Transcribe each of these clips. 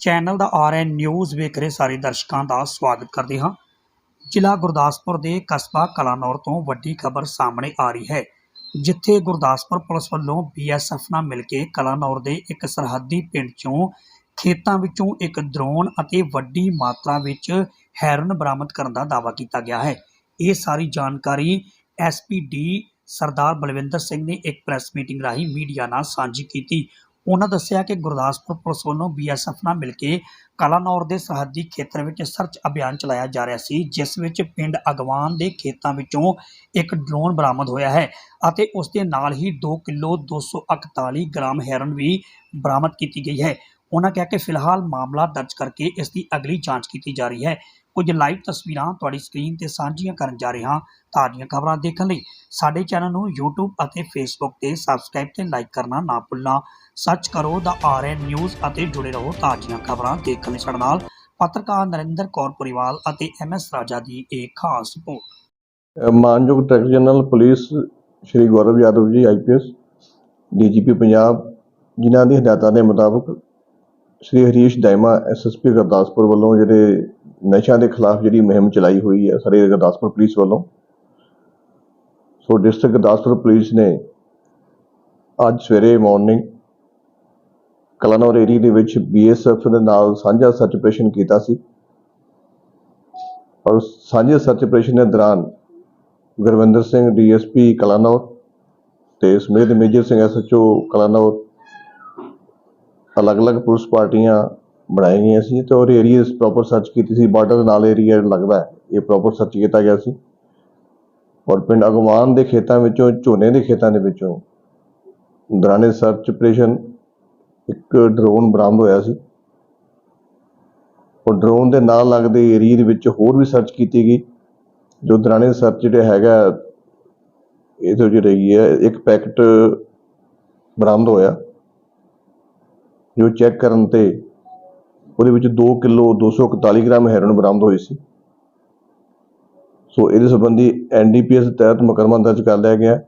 Channel ਦਾ RN news ਵੇਖ ਰਹੇ ਸਾਰੇ ਦਰਸ਼ਕਾਂ ਦਾ ਸਵਾਗਤ ਕਰਦੇ ਹਾਂ। ਜ਼ਿਲ੍ਹਾ ਗੁਰਦਾਸਪੁਰ ਦੇ ਕਸਬਾ ਕਲਾਨੌਰ ਤੋਂ ਵੱਡੀ ਖਬਰ ਸਾਹਮਣੇ ਆ ਰਹੀ ਹੈ, ਜਿੱਥੇ ਗੁਰਦਾਸਪੁਰ ਪੁਲਿਸ ਵੱਲੋਂ ਬੀਐਸਐਫ ਨਾਲ ਮਿਲ ਕੇ ਕਲਾਨੌਰ ਦੇ ਇੱਕ ਸਰਹੱਦੀ ਪਿੰਡ ਚੋਂ ਖੇਤਾਂ ਵਿੱਚੋਂ ਇੱਕ ਡਰੋਨ ਅਤੇ ਵੱਡੀ ਮਾਤਰਾ ਵਿੱਚ ਹੈਰਨ ਬਰਾਮਦ ਕਰਨ ਦਾ ਦਾਅਵਾ ਕੀਤਾ ਗਿਆ ਹੈ। ਇਹ ਸਾਰੀ ਜਾਣਕਾਰੀ ਐਸਪੀਡੀ ਸਰਦਾਰ ਬਲਵਿੰਦਰ ਸਿੰਘ ਨੇ ਇੱਕ ਪ੍ਰੈਸ ਮੀਟਿੰਗ ਰਾਹੀਂ ਮੀਡੀਆ ਨਾਲ ਸਾਂਝੀ ਕੀਤੀ। ਉਹਨਾਂ ਦੱਸਿਆ ਕਿ ਗੁਰਦਾਸਪੁਰ ਪੁਲਿਸ ਵੱਲੋਂ ਬੀਐਸਐਫ ਨਾਲ ਮਿਲ ਕੇ ਕਲਾਨੌਰ ਦੇ ਸਰਹੱਦੀ ਖੇਤਰ ਵਿੱਚ ਸਰਚ ਅਭਿਆਨ ਚਲਾਇਆ ਜਾ ਰਿਹਾ ਸੀ, ਜਿਸ ਵਿੱਚ ਪਿੰਡ ਅਗਵਾਨ ਦੇ ਖੇਤਾਂ ਵਿੱਚੋਂ ਇੱਕ ਡਰੋਨ ਬਰਾਮਦ ਹੋਇਆ ਹੈ ਅਤੇ ਉਸ ਦੇ ਨਾਲ ਹੀ 2 ਕਿਲੋ 241 ਗ੍ਰਾਮ ਹੈਰਨ ਵੀ ਬਰਾਮਦ ਕੀਤੀ ਗਈ ਹੈ। ਉਹਨਾਂ ਕਿਹਾ ਕਿ ਫਿਲਹਾਲ ਮਾਮਲਾ ਦਰਜ ਕਰਕੇ ਇਸ ਦੀ ਅਗਲੀ ਜਾਂਚ ਕੀਤੀ ਜਾ ਰਹੀ ਹੈ। ਕੁਝ ਲਾਈਵ ਤਸਵੀਰਾਂ ਤੁਹਾਡੀ ਸਕਰੀਨ ਤੇ ਸਾਂਝੀਆਂ ਕਰਨ ਜਾ ਰਹੇ ਹਾਂ ਤਾਜ਼ੀਆਂ ਖਬਰਾਂ ਦੇਖਣ ਲਈ। ਸਾਡੇ ਚੈਨਲ ਨੂੰ YouTube ਅਤੇ Facebook ਤੇ ਸਬਸਕ੍ਰਾਈਬ ਤੇ ਲਾਈਕ ਕਰਨਾ ਨਾ ਭੁੱਲਣਾ। ਸਰਚ ਕਰੋ ਦਾ ਆਰਐਨ ਨਿਊਜ਼ ਅਤੇ ਜੁੜੇ ਰਹੋ ਤਾਜ਼ੀਆਂ ਖਬਰਾਂ ਦੇਖਣ ਲਈ ਸਾਡੇ ਨਾਲ। ਪੱਤਰਕਾਰ ਨਰਿੰਦਰ ਕੌਰ ਪੁਰੀਵਾਲ ਅਤੇ ਐਮਐਸ ਰਾਜਾ ਦੀ ਇੱਕ ਖਾਸ ਰਿਪੋਰਟ। ਮਾਨਯੋਗ director general, police Shri Gaurav Yadav ji IPS DGP Punjab, ਜਿਨ੍ਹਾਂ ਦੀ ਹਦਾਇਤਾਂ ਦੇ ਮੁਤਾਬਕ ਸ਼੍ਰੀ ਹਰੀਸ਼ ਦਾਇਮਾ ਐਸਐਸਪੀ ਗੁਰਦਾਸਪੁਰ ਵੱਲੋਂ ਜਿਹੜੇ ਨਸ਼ਿਆਂ ਦੇ ਖਿਲਾਫ ਜਿਹੜੀ ਮੁਹਿੰਮ ਚਲਾਈ ਹੋਈ ਹੈ, ਸਾਰੇ ਗੁਰਦਾਸਪੁਰ ਪੁਲਿਸ ਵੱਲੋਂ। ਸੋ ਡਿਸਟ੍ਰਿਕਟ ਗੁਰਦਾਸਪੁਰ ਪੁਲਿਸ ਨੇ ਅੱਜ ਸਵੇਰੇ ਮਾਰਨਿੰਗ ਕਲਾਨੌਰ ਏਰੀਆ ਦੇ ਵਿੱਚ ਬੀਐਸਐਫ ਦੇ ਨਾਲ ਸਾਂਝਾ ਸਰਚ ਆਪਰੇਸ਼ਨ ਕੀਤਾ ਸੀ। ਔਰ ਸਾਂਝੇ ਸਰਚ ਆਪਰੇਸ਼ਨ ਦੇ ਦੌਰਾਨ ਗੁਰਵਿੰਦਰ ਸਿੰਘ ਡੀਐਸਪੀ ਕਲਾਨੌਰ ਤੇ ਸਮੇਤ ਮੇਜਰ ਸਿੰਘ ਐਸਐਚਓ ਕਲਾਨੌਰ, ਅਲੱਗ-ਅਲੱਗ ਪੁਲਿਸ ਪਾਰਟੀਆਂ ਬਣਾਈਆਂ ਗਈਆਂ ਸੀ ਤੇ ਔਰ ਏਰੀਆ ਪ੍ਰੋਪਰ ਸਰਚ ਕੀਤੀ ਸੀ। ਬਾਰਡਰ ਦੇ ਨਾਲ ਏਰੀਆ ਲੱਗਦਾ ਹੈ। ਇਹ ਪ੍ਰੋਪਰ ਸਰਚ ਕੀਤਾ ਗਿਆ ਸੀ। ਔਰ ਪਿੰਡ ਅਗਵਾਨ ਦੇ ਖੇਤਾਂ ਵਿੱਚੋਂ, ਝੋਨੇ ਦੇ ਖੇਤਾਂ ਦੇ ਵਿੱਚੋਂ ਦੌਰਾਨੇ ਸਰਚ ਆਪਰੇਸ਼ਨ ਇੱਕ ਡਰੋਨ ਬਰਾਮਦ ਹੋਇਆ ਸੀ। ਔਰ ਡਰੋਨ ਦੇ ਨਾਲ ਲੱਗਦੇ ਏਰੀਆ ਦੇ ਵਿੱਚ ਹੋਰ ਵੀ ਸਰਚ ਕੀਤੀ ਗਈ। ਜੋ ਦੌਰਾਨੇ ਸਰਚ ਜਿਹੜਾ ਹੈਗਾ ਇਹ ਤੋਂ ਜਿਹੜੀ ਹੈਗੀ ਹੈ। ਇੱਕ ਪੈਕਟ ਬਰਾਮਦ ਹੋਇਆ। ਜੋ ਚੈੱਕ ਕਰਨ ਤੇ ਉਹਦੇ ਵਿੱਚ 2 ਕਿਲੋ 241 ਗ੍ਰਾਮ ਹੈਰੋਇਨ ਬਰਾਮਦ ਹੋਈ ਸੀ। ਸੋ ਇਹਦੇ ਸੰਬੰਧੀ ਐਨਡੀਪੀਐਸ ਤਹਿਤ ਮੁਕਰਮਾ ਦਰਜ ਕਰ ਲਿਆ ਗਿਆ।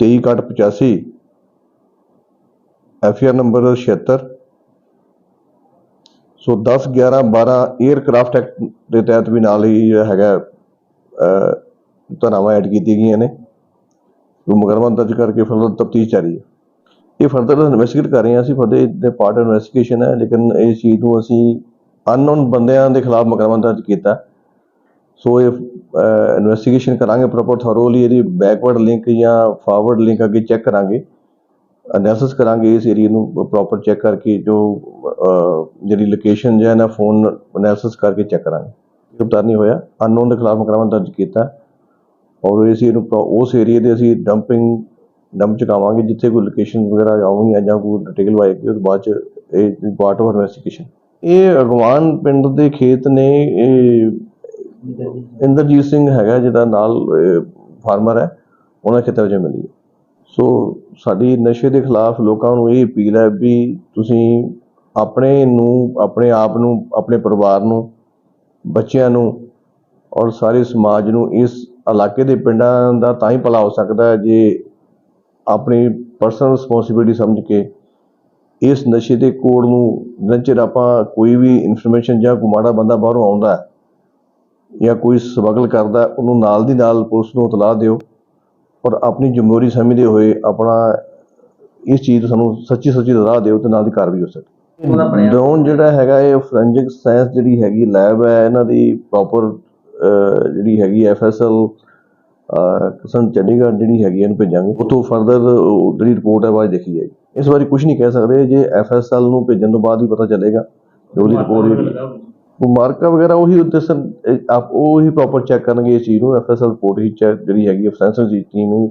23/85 ਐਫਆਰ ਨੰਬਰ 76 ਸੋ 10 11 12 에ਅਰਕ੍ਰਾਫਟ ਐਕਟ ਦੇ ਤਹਿਤ ਵੀ ਨਾਲ ਹੀ ਜਿਹੜਾ ਹੈਗਾ ਧਾਰਾਵਾਂ ਐਡ ਕੀਤੀਆਂ ਗਈਆਂ ਨੇ। ਉਹ ਮੁਕੱਦਮਾ ਦਰਜ ਕਰਕੇ ਫਰਦਰ ਤਫਤੀਸ਼ ਜਾਰੀ ਹੈ। ਇਹ ਫਰਦਰ ਇਨਵੈਸਟੀਗੇਟ ਕਰ ਰਹੇ ਹਾਂ ਅਸੀਂ ਫਰਦਰ ਦੇ ਪਾਰਟ ਇਨਵੈਸਟੀਗੇਸ਼ਨ ਹੈ, ਲੇਕਿਨ ਇਸ ਚੀਜ਼ ਨੂੰ ਅਸੀਂ ਅਨਨੋਨ ਬੰਦਿਆਂ ਦੇ ਖਿਲਾਫ ਮੁਕੱਦਮਾ ਦਰਜ ਕੀਤਾ। ਸੋ ਇਹ ਇਨਵੈਸਟੀਗੇਸ਼ਨ ਕਰਾਂਗੇ ਪ੍ਰੋਪਰ ਥੋਰੋਲੀ ਇਹਦੀ ਬੈਕਵਰਡ ਲਿੰਕ ਜਾਂ ਫਾਰਵਰਡ ਲਿੰਕ ਅੱਗੇ ਚੈੱਕ ਕਰਾਂਗੇ। ਅਨਾਲਿਸਿਸ ਕਰਾਂਗੇ ਇਸ ਏਰੀਆ ਨੂੰ ਪ੍ਰੋਪਰ ਚੈੱਕ ਕਰਕੇ ਜੋ ਜਿਹੜੀ ਲੋਕੇਸ਼ਨ ਜਾਂ ਨਾ ਫੋਨ ਅਨਾਲਿਸਿਸ ਕਰਕੇ ਚੈੱਕ ਕਰਾਂਗੇ। ਗ੍ਰਿਫਤਾਰ ਨਹੀਂ ਹੋਇਆ। ਅਨਨੋਨ ਦੇ ਖਿਲਾਫ ਮੁਕੱਦਮਾ ਦਰਜ ਕੀਤਾ। ਔਰ ਇਸ ਨੂੰ ਪ੍ਰੋ- ਉਸ ਏਰੀਆ ਦੇ ਅਸੀਂ ਡੰਪਿੰਗ ਡੰਪ ਚੁਕਾਵਾਂਗੇ ਜਿੱਥੇ ਕੋਈ ਲੋਕੇਸ਼ਨ ਵਗੈਰਾ ਆਉਣਗੀਆਂ ਜਾਂ ਕੋਈ ਡਿਟੇਲ ਆਏਗੀ ਉਹ ਬਾਅਦ ਚ ਇਹ ਪਾਰਟ ਆਫ ਇਨਵੈਸਟੀਗੇਸ਼ਨ ਇਹ ਅਗਵਾਨ ਪਿੰਡ ਦੇ ਖੇਤ ਨੇ, ਇਹ ਇੰਦਰਜੀਤ ਸਿੰਘ ਹੈਗਾ ਜਿਹਦਾ ਨਾਲ ਫਾਰਮਰ ਹੈ, ਉਹਨਾਂ ਖੇਤਾਂ ਵਿੱਚ ਮਿਲੀ ਸੋ ਸਾਡੀ ਨਸ਼ੇ ਦੇ ਖਿਲਾਫ ਲੋਕਾਂ ਨੂੰ ਇਹ ਅਪੀਲ ਹੈ ਵੀ ਤੁਸੀਂ ਆਪਣੇ ਨੂੰ, ਆਪਣੇ ਆਪ ਨੂੰ, ਆਪਣੇ ਪਰਿਵਾਰ ਨੂੰ, ਬੱਚਿਆਂ ਨੂੰ ਔਰ ਸਾਰੇ ਸਮਾਜ ਨੂੰ ਇਸ ਇਲਾਕੇ ਦੇ ਪਿੰਡਾਂ ਦਾ ਤਾਂ ਹੀ ਭਲਾ ਹੋ ਸਕਦਾ ਹੈ ਜੇ ਆਪਣੀ ਪਰਸਨਲ ਰਿਸਪੌਂਸਿਬਿਲਟੀ ਸਮਝ ਕੇ ਇਸ ਨਸ਼ੇ ਦੇ ਕੋਡ ਨੂੰ ਜਿੰਨਾ ਚਿਰ ਆਪਾਂ ਕੋਈ ਵੀ ਇਨਫੋਰਮੇਸ਼ਨ ਜਾਂ ਕੋਈ ਮਾੜਾ ਬੰਦਾ ਬਾਹਰੋਂ ਆਉਂਦਾ ਜਾਂ ਕੋਈ ਸਮਗਲ ਕਰਦਾ ਉਹਨੂੰ ਨਾਲ ਦੀ ਨਾਲ ਪੁਲਿਸ ਨੂੰ ਇਤਲਾਹ ਦਿਓ ਔਰ ਆਪਣੀ ਜ਼ਿੰਮੇਵਾਰੀ ਸਮਝਦੇ ਹੋਏ ਆਪਣਾ ਇਸ ਚੀਜ਼ ਤੋਂ ਸਾਨੂੰ ਸੱਚੀ ਸੱਚੀ ਇਤਲਾਹ ਦਿਓ ਤੇ ਨਾਲ ਦੀ ਕਾਰਵਾਈ ਹੋ ਸਕੇ। ਡਰੋਨ ਜਿਹੜਾ ਹੈਗਾ ਇਹ ਫੋਰੈਂਸਿਕ ਸਾਇੰਸ ਜਿਹੜੀ ਹੈਗੀ ਲੈਬ ਹੈ ਇਹਨਾਂ ਦੀ ਪ੍ਰੋਪਰ ਜਿਹੜੀ ਹੈਗੀ ਐਫਐਸਐਲ ਕਿਸਨ ਚੰਡੀਗੜ੍ਹ ਜਿਹੜੀ ਹੈਗੀ ਇਹਨੂੰ ਭੇਜਾਂਗੇ। ਉਤੋਂ ਫਰਦਰ ਜਿਹੜੀ ਰਿਪੋਰਟ ਹੈ ਬਾਅਦ ਦੇਖੀ ਜਾਏਗੀ। ਇਸ ਵਾਰੀ ਕੁਝ ਨਹੀਂ ਕਹਿ ਸਕਦੇ। ਜੇ ਐਫਐਸਐਲ ਨੂੰ ਭੇਜਣ ਤੋਂ ਬਾਅਦ ਹੀ ਪਤਾ ਚੱਲੇਗਾ ਉਹਦੀ ਰਿਪੋਰਟ ਜਿਹੜੀ ਉਹ ਮਾਰਕਾ ਵਗੈਰਾ ਉਹੀ ਉੱਤੇ ਸਰ ਆਪ ਉਹ ਹੀ ਪ੍ਰੋਪਰ ਚੈੱਕ ਕਰਨਗੇ ਇਸ ਚੀਜ਼ ਨੂੰ। ਐਫਐਸਐਲ ਰਿਪੋਰਟ ਹੀ ਚੈੱਕ ਜਿਹੜੀ ਹੈਗੀ ਫੋਰੈਂਸਿਕ ਦੀ ਟੀਮ ਹੀ